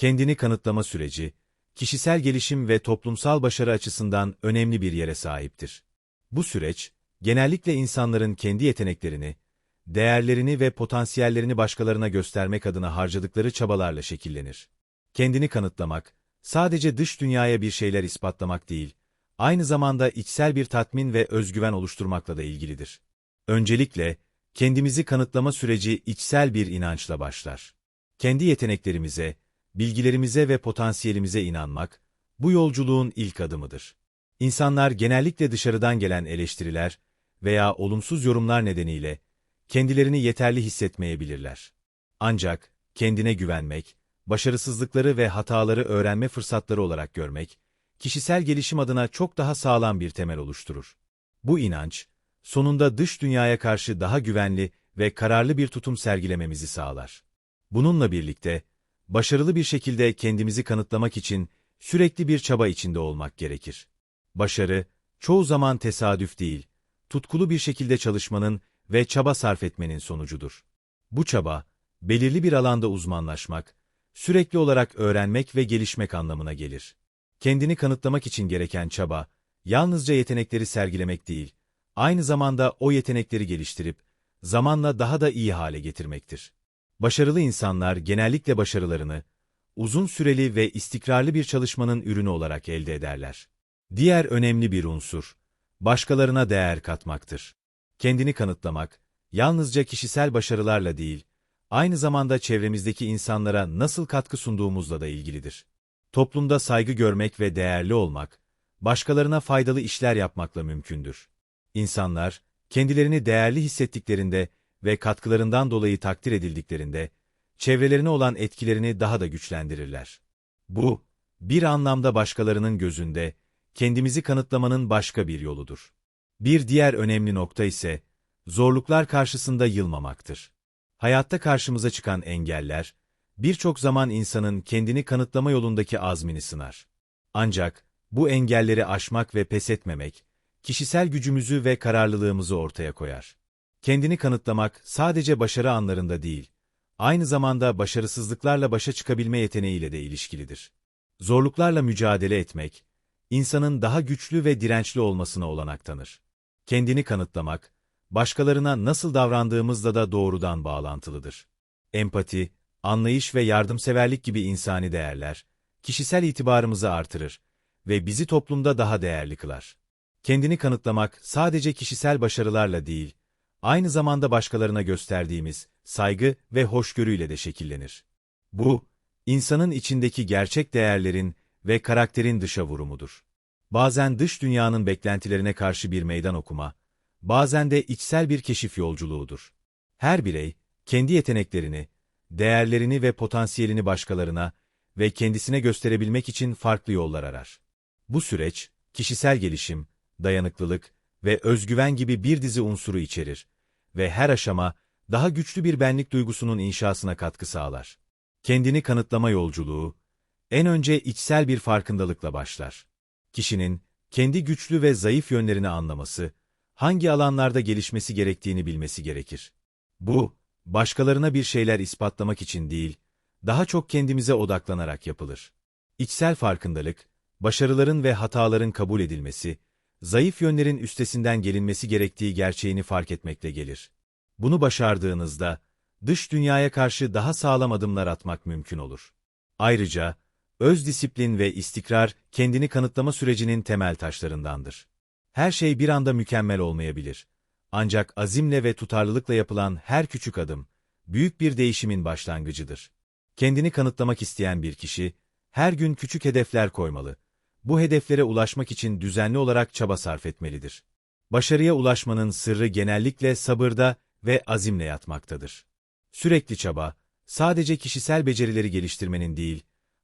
Kendini kanıtlama süreci, kişisel gelişim ve toplumsal başarı açısından önemli bir yere sahiptir. Bu süreç, genellikle insanların kendi yeteneklerini, değerlerini ve potansiyellerini başkalarına göstermek adına harcadıkları çabalarla şekillenir. Kendini kanıtlamak, sadece dış dünyaya bir şeyler ispatlamak değil, aynı zamanda içsel bir tatmin ve özgüven oluşturmakla da ilgilidir. Öncelikle, kendimizi kanıtlama süreci içsel bir inançla başlar. Kendi yeteneklerimize, bilgilerimize ve potansiyelimize inanmak, bu yolculuğun ilk adımıdır. İnsanlar genellikle dışarıdan gelen eleştiriler veya olumsuz yorumlar nedeniyle kendilerini yeterli hissetmeyebilirler. Ancak kendine güvenmek, başarısızlıkları ve hataları öğrenme fırsatları olarak görmek, kişisel gelişim adına çok daha sağlam bir temel oluşturur. Bu inanç, sonunda dış dünyaya karşı daha güvenli ve kararlı bir tutum sergilememizi sağlar. Bununla birlikte, başarılı bir şekilde kendimizi kanıtlamak için sürekli bir çaba içinde olmak gerekir. Başarı, çoğu zaman tesadüf değil, tutkulu bir şekilde çalışmanın ve çaba sarf etmenin sonucudur. Bu çaba, belirli bir alanda uzmanlaşmak, sürekli olarak öğrenmek ve gelişmek anlamına gelir. Kendini kanıtlamak için gereken çaba, yalnızca yetenekleri sergilemek değil, aynı zamanda o yetenekleri geliştirip, zamanla daha da iyi hale getirmektir. Başarılı insanlar genellikle başarılarını, uzun süreli ve istikrarlı bir çalışmanın ürünü olarak elde ederler. Diğer önemli bir unsur, başkalarına değer katmaktır. Kendini kanıtlamak, yalnızca kişisel başarılarla değil, aynı zamanda çevremizdeki insanlara nasıl katkı sunduğumuzla da ilgilidir. Toplumda saygı görmek ve değerli olmak, başkalarına faydalı işler yapmakla mümkündür. İnsanlar, kendilerini değerli hissettiklerinde ve katkılarından dolayı takdir edildiklerinde, çevrelerine olan etkilerini daha da güçlendirirler. Bu, bir anlamda başkalarının gözünde, kendimizi kanıtlamanın başka bir yoludur. Bir diğer önemli nokta ise, zorluklar karşısında yılmamaktır. Hayatta karşımıza çıkan engeller, birçok zaman insanın kendini kanıtlama yolundaki azmini sınar. Ancak, bu engelleri aşmak ve pes etmemek, kişisel gücümüzü ve kararlılığımızı ortaya koyar. Kendini kanıtlamak sadece başarı anlarında değil, aynı zamanda başarısızlıklarla başa çıkabilme yeteneğiyle de ilişkilidir. Zorluklarla mücadele etmek, insanın daha güçlü ve dirençli olmasına olanak tanır. Kendini kanıtlamak, başkalarına nasıl davrandığımızla da doğrudan bağlantılıdır. Empati, anlayış ve yardımseverlik gibi insani değerler, kişisel itibarımızı artırır ve bizi toplumda daha değerli kılar. Kendini kanıtlamak sadece kişisel başarılarla değil, aynı zamanda başkalarına gösterdiğimiz saygı ve hoşgörüyle de şekillenir. Bu, insanın içindeki gerçek değerlerin ve karakterin dışa vurumudur. Bazen dış dünyanın beklentilerine karşı bir meydan okuma, bazen de içsel bir keşif yolculuğudur. Her birey, kendi yeteneklerini, değerlerini ve potansiyelini başkalarına ve kendisine gösterebilmek için farklı yollar arar. Bu süreç, kişisel gelişim, dayanıklılık ve özgüven gibi bir dizi unsuru içerir ve her aşama daha güçlü bir benlik duygusunun inşasına katkı sağlar. Kendini kanıtlama yolculuğu, en önce içsel bir farkındalıkla başlar. Kişinin, kendi güçlü ve zayıf yönlerini anlaması, hangi alanlarda gelişmesi gerektiğini bilmesi gerekir. Bu, başkalarına bir şeyler ispatlamak için değil, daha çok kendimize odaklanarak yapılır. İçsel farkındalık, başarıların ve hataların kabul edilmesi, zayıf yönlerin üstesinden gelinmesi gerektiği gerçeğini fark etmekle gelir. Bunu başardığınızda, dış dünyaya karşı daha sağlam adımlar atmak mümkün olur. Ayrıca, öz disiplin ve istikrar, kendini kanıtlama sürecinin temel taşlarındandır. Her şey bir anda mükemmel olmayabilir. Ancak azimle ve tutarlılıkla yapılan her küçük adım, büyük bir değişimin başlangıcıdır. Kendini kanıtlamak isteyen bir kişi, her gün küçük hedefler koymalı. Bu hedeflere ulaşmak için düzenli olarak çaba sarf etmelidir. Başarıya ulaşmanın sırrı genellikle sabırda ve azimle yatmaktadır. Sürekli çaba, sadece kişisel becerileri geliştirmenin değil,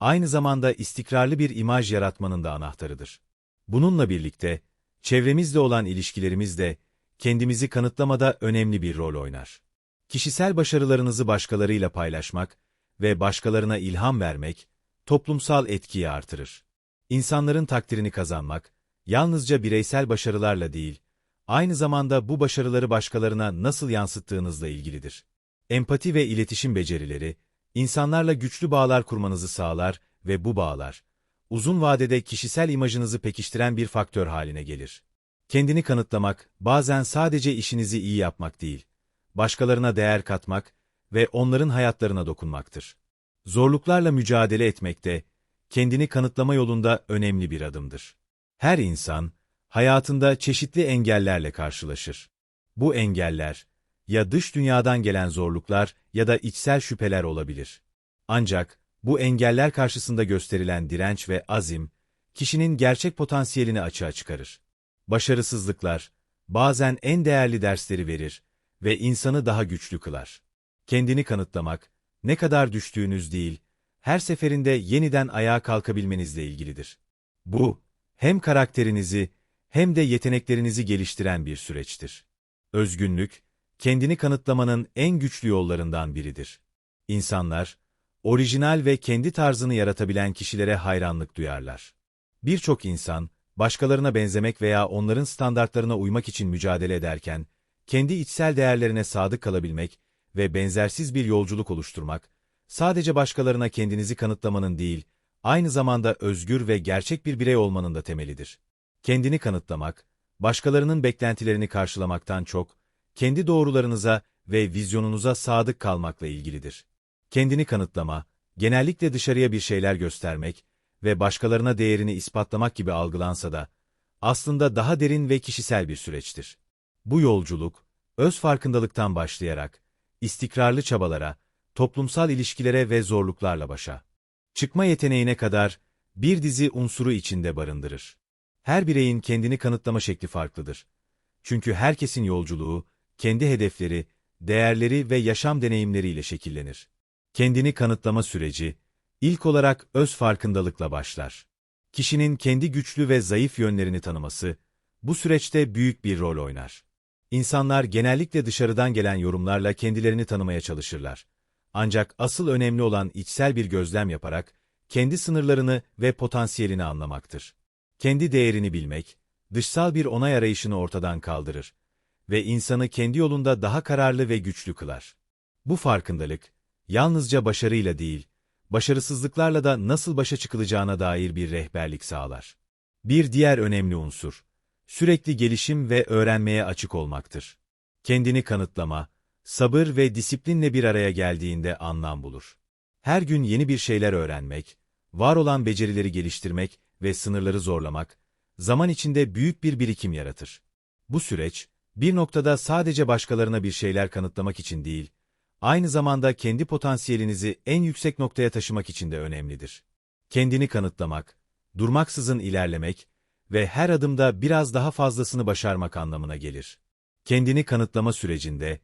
aynı zamanda istikrarlı bir imaj yaratmanın da anahtarıdır. Bununla birlikte, çevremizle olan ilişkilerimiz de, kendimizi kanıtlamada önemli bir rol oynar. Kişisel başarılarınızı başkalarıyla paylaşmak ve başkalarına ilham vermek, toplumsal etkiyi artırır. İnsanların takdirini kazanmak, yalnızca bireysel başarılarla değil, aynı zamanda bu başarıları başkalarına nasıl yansıttığınızla ilgilidir. Empati ve iletişim becerileri, insanlarla güçlü bağlar kurmanızı sağlar ve bu bağlar, uzun vadede kişisel imajınızı pekiştiren bir faktör haline gelir. Kendini kanıtlamak, bazen sadece işinizi iyi yapmak değil, başkalarına değer katmak ve onların hayatlarına dokunmaktır. Zorluklarla mücadele etmekte, kendini kanıtlama yolunda önemli bir adımdır. Her insan, hayatında çeşitli engellerle karşılaşır. Bu engeller, ya dış dünyadan gelen zorluklar ya da içsel şüpheler olabilir. Ancak, bu engeller karşısında gösterilen direnç ve azim, kişinin gerçek potansiyelini açığa çıkarır. Başarısızlıklar, bazen en değerli dersleri verir ve insanı daha güçlü kılar. Kendini kanıtlamak, ne kadar düştüğünüz değil, her seferinde yeniden ayağa kalkabilmenizle ilgilidir. Bu, hem karakterinizi hem de yeteneklerinizi geliştiren bir süreçtir. Özgünlük, kendini kanıtlamanın en güçlü yollarından biridir. İnsanlar, orijinal ve kendi tarzını yaratabilen kişilere hayranlık duyarlar. Birçok insan, başkalarına benzemek veya onların standartlarına uymak için mücadele ederken, kendi içsel değerlerine sadık kalabilmek ve benzersiz bir yolculuk oluşturmak, sadece başkalarına kendinizi kanıtlamanın değil, aynı zamanda özgür ve gerçek bir birey olmanın da temelidir. Kendini kanıtlamak, başkalarının beklentilerini karşılamaktan çok, kendi doğrularınıza ve vizyonunuza sadık kalmakla ilgilidir. Kendini kanıtlama, genellikle dışarıya bir şeyler göstermek ve başkalarına değerini ispatlamak gibi algılansa da, aslında daha derin ve kişisel bir süreçtir. Bu yolculuk, öz farkındalıktan başlayarak, istikrarlı çabalara, toplumsal ilişkilere ve zorluklarla başa çıkma yeteneğine kadar bir dizi unsuru içinde barındırır. Her bireyin kendini kanıtlama şekli farklıdır. Çünkü herkesin yolculuğu, kendi hedefleri, değerleri ve yaşam deneyimleriyle şekillenir. Kendini kanıtlama süreci, ilk olarak öz farkındalıkla başlar. Kişinin kendi güçlü ve zayıf yönlerini tanıması, bu süreçte büyük bir rol oynar. İnsanlar genellikle dışarıdan gelen yorumlarla kendilerini tanımaya çalışırlar. Ancak asıl önemli olan içsel bir gözlem yaparak, kendi sınırlarını ve potansiyelini anlamaktır. Kendi değerini bilmek, dışsal bir onay arayışını ortadan kaldırır ve insanı kendi yolunda daha kararlı ve güçlü kılar. Bu farkındalık, yalnızca başarıyla değil, başarısızlıklarla da nasıl başa çıkılacağına dair bir rehberlik sağlar. Bir diğer önemli unsur, sürekli gelişim ve öğrenmeye açık olmaktır. Kendini kanıtlama, sabır ve disiplinle bir araya geldiğinde anlam bulur. Her gün yeni bir şeyler öğrenmek, var olan becerileri geliştirmek ve sınırları zorlamak, zaman içinde büyük bir birikim yaratır. Bu süreç, bir noktada sadece başkalarına bir şeyler kanıtlamak için değil, aynı zamanda kendi potansiyelinizi en yüksek noktaya taşımak için de önemlidir. Kendini kanıtlamak, durmaksızın ilerlemek ve her adımda biraz daha fazlasını başarmak anlamına gelir. Kendini kanıtlama sürecinde,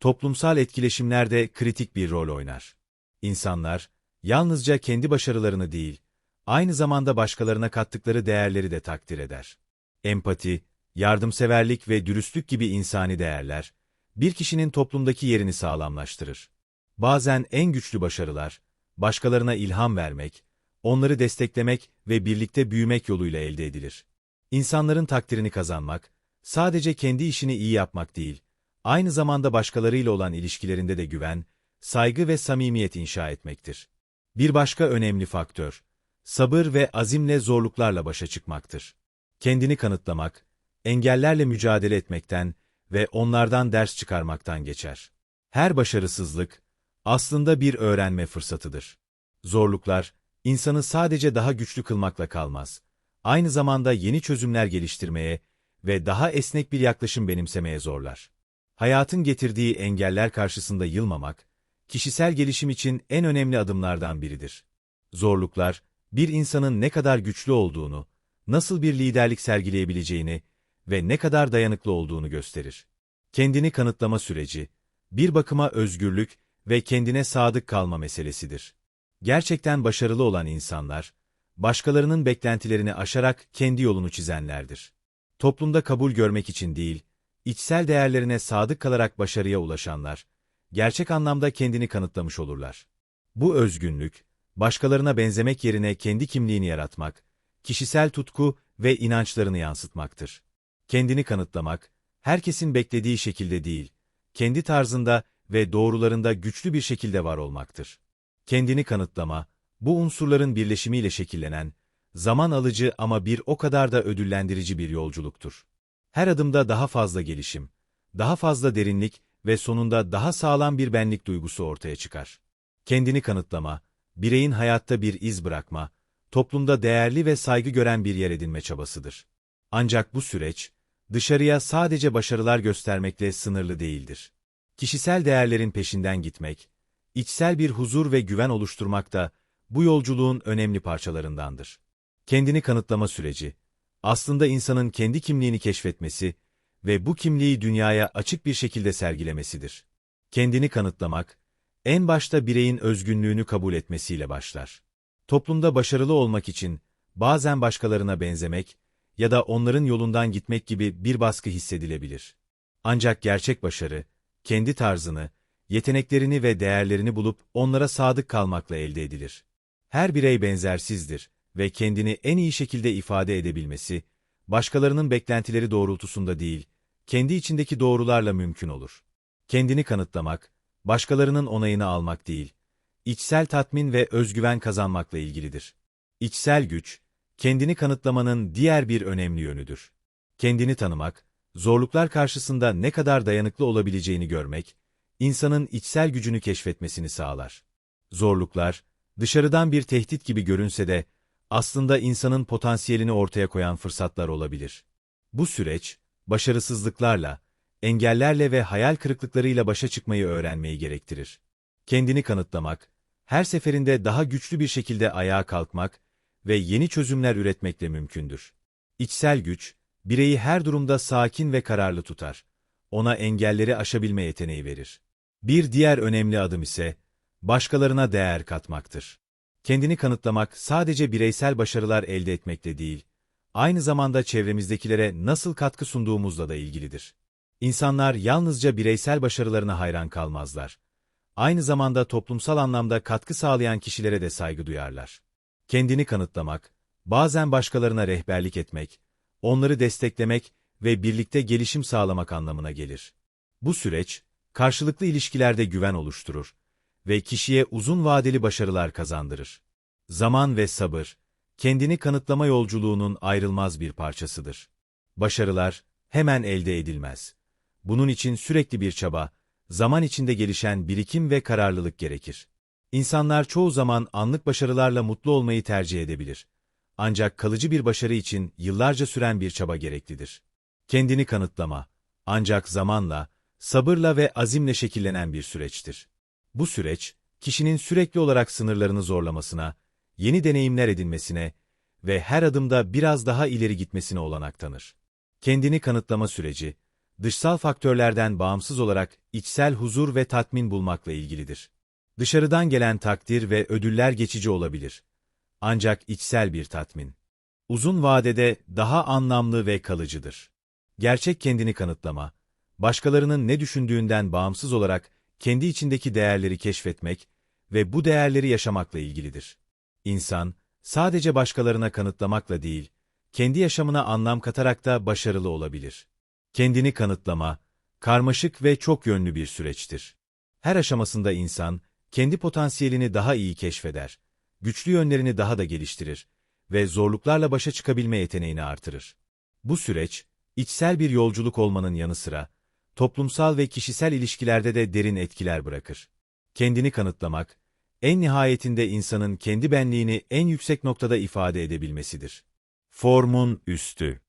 toplumsal etkileşimler de kritik bir rol oynar. İnsanlar, yalnızca kendi başarılarını değil, aynı zamanda başkalarına kattıkları değerleri de takdir eder. Empati, yardımseverlik ve dürüstlük gibi insani değerler, bir kişinin toplumdaki yerini sağlamlaştırır. Bazen en güçlü başarılar, başkalarına ilham vermek, onları desteklemek ve birlikte büyümek yoluyla elde edilir. İnsanların takdirini kazanmak, sadece kendi işini iyi yapmak değil, aynı zamanda başkalarıyla olan ilişkilerinde de güven, saygı ve samimiyet inşa etmektir. Bir başka önemli faktör, sabır ve azimle zorluklarla başa çıkmaktır. Kendini kanıtlamak, engellerle mücadele etmekten ve onlardan ders çıkarmaktan geçer. Her başarısızlık, aslında bir öğrenme fırsatıdır. Zorluklar, insanı sadece daha güçlü kılmakla kalmaz. Aynı zamanda yeni çözümler geliştirmeye ve daha esnek bir yaklaşım benimsemeye zorlar. Hayatın getirdiği engeller karşısında yılmamak, kişisel gelişim için en önemli adımlardan biridir. Zorluklar, bir insanın ne kadar güçlü olduğunu, nasıl bir liderlik sergileyebileceğini ve ne kadar dayanıklı olduğunu gösterir. Kendini kanıtlama süreci, bir bakıma özgürlük ve kendine sadık kalma meselesidir. Gerçekten başarılı olan insanlar, başkalarının beklentilerini aşarak kendi yolunu çizenlerdir. Toplumda kabul görmek için değil, içsel değerlerine sadık kalarak başarıya ulaşanlar, gerçek anlamda kendini kanıtlamış olurlar. Bu özgünlük, başkalarına benzemek yerine kendi kimliğini yaratmak, kişisel tutku ve inançlarını yansıtmaktır. Kendini kanıtlamak, herkesin beklediği şekilde değil, kendi tarzında ve doğrularında güçlü bir şekilde var olmaktır. Kendini kanıtlama, bu unsurların birleşimiyle şekillenen, zaman alıcı ama bir o kadar da ödüllendirici bir yolculuktur. Her adımda daha fazla gelişim, daha fazla derinlik ve sonunda daha sağlam bir benlik duygusu ortaya çıkar. Kendini kanıtlama, bireyin hayatta bir iz bırakma, toplumda değerli ve saygı gören bir yer edinme çabasıdır. Ancak bu süreç, dışarıya sadece başarılar göstermekle sınırlı değildir. Kişisel değerlerin peşinden gitmek, içsel bir huzur ve güven oluşturmak da bu yolculuğun önemli parçalarındandır. Kendini kanıtlama süreci, aslında insanın kendi kimliğini keşfetmesi ve bu kimliği dünyaya açık bir şekilde sergilemesidir. Kendini kanıtlamak, en başta bireyin özgünlüğünü kabul etmesiyle başlar. Toplumda başarılı olmak için bazen başkalarına benzemek ya da onların yolundan gitmek gibi bir baskı hissedilebilir. Ancak gerçek başarı, kendi tarzını, yeteneklerini ve değerlerini bulup onlara sadık kalmakla elde edilir. Her birey benzersizdir ve kendini en iyi şekilde ifade edebilmesi, başkalarının beklentileri doğrultusunda değil, kendi içindeki doğrularla mümkün olur. Kendini kanıtlamak, başkalarının onayını almak değil, içsel tatmin ve özgüven kazanmakla ilgilidir. İçsel güç, kendini kanıtlamanın diğer bir önemli yönüdür. Kendini tanımak, zorluklar karşısında ne kadar dayanıklı olabileceğini görmek, insanın içsel gücünü keşfetmesini sağlar. Zorluklar, dışarıdan bir tehdit gibi görünse de, aslında insanın potansiyelini ortaya koyan fırsatlar olabilir. Bu süreç, başarısızlıklarla, engellerle ve hayal kırıklıklarıyla başa çıkmayı öğrenmeyi gerektirir. Kendini kanıtlamak, her seferinde daha güçlü bir şekilde ayağa kalkmak ve yeni çözümler üretmekle mümkündür. İçsel güç, bireyi her durumda sakin ve kararlı tutar. Ona engelleri aşabilme yeteneği verir. Bir diğer önemli adım ise, başkalarına değer katmaktır. Kendini kanıtlamak sadece bireysel başarılar elde etmekle değil, aynı zamanda çevremizdekilere nasıl katkı sunduğumuzla da ilgilidir. İnsanlar yalnızca bireysel başarılarına hayran kalmazlar. Aynı zamanda toplumsal anlamda katkı sağlayan kişilere de saygı duyarlar. Kendini kanıtlamak, bazen başkalarına rehberlik etmek, onları desteklemek ve birlikte gelişim sağlamak anlamına gelir. Bu süreç, karşılıklı ilişkilerde güven oluşturur ve kişiye uzun vadeli başarılar kazandırır. Zaman ve sabır, kendini kanıtlama yolculuğunun ayrılmaz bir parçasıdır. Başarılar hemen elde edilmez. Bunun için sürekli bir çaba, zaman içinde gelişen birikim ve kararlılık gerekir. İnsanlar çoğu zaman anlık başarılarla mutlu olmayı tercih edebilir. Ancak kalıcı bir başarı için yıllarca süren bir çaba gereklidir. Kendini kanıtlama, ancak zamanla, sabırla ve azimle şekillenen bir süreçtir. Bu süreç, kişinin sürekli olarak sınırlarını zorlamasına, yeni deneyimler edinmesine ve her adımda biraz daha ileri gitmesine olanak tanır. Kendini kanıtlama süreci, dışsal faktörlerden bağımsız olarak içsel huzur ve tatmin bulmakla ilgilidir. Dışarıdan gelen takdir ve ödüller geçici olabilir. Ancak içsel bir tatmin. Uzun vadede daha anlamlı ve kalıcıdır. Gerçek kendini kanıtlama, başkalarının ne düşündüğünden bağımsız olarak kendi içindeki değerleri keşfetmek ve bu değerleri yaşamakla ilgilidir. İnsan, sadece başkalarına kanıtlamakla değil, kendi yaşamına anlam katarak da başarılı olabilir. Kendini kanıtlama, karmaşık ve çok yönlü bir süreçtir. Her aşamasında insan, kendi potansiyelini daha iyi keşfeder, güçlü yönlerini daha da geliştirir ve zorluklarla başa çıkabilme yeteneğini artırır. Bu süreç, içsel bir yolculuk olmanın yanı sıra, toplumsal ve kişisel ilişkilerde de derin etkiler bırakır. Kendini kanıtlamak, en nihayetinde insanın kendi benliğini en yüksek noktada ifade edebilmesidir. Formun üstü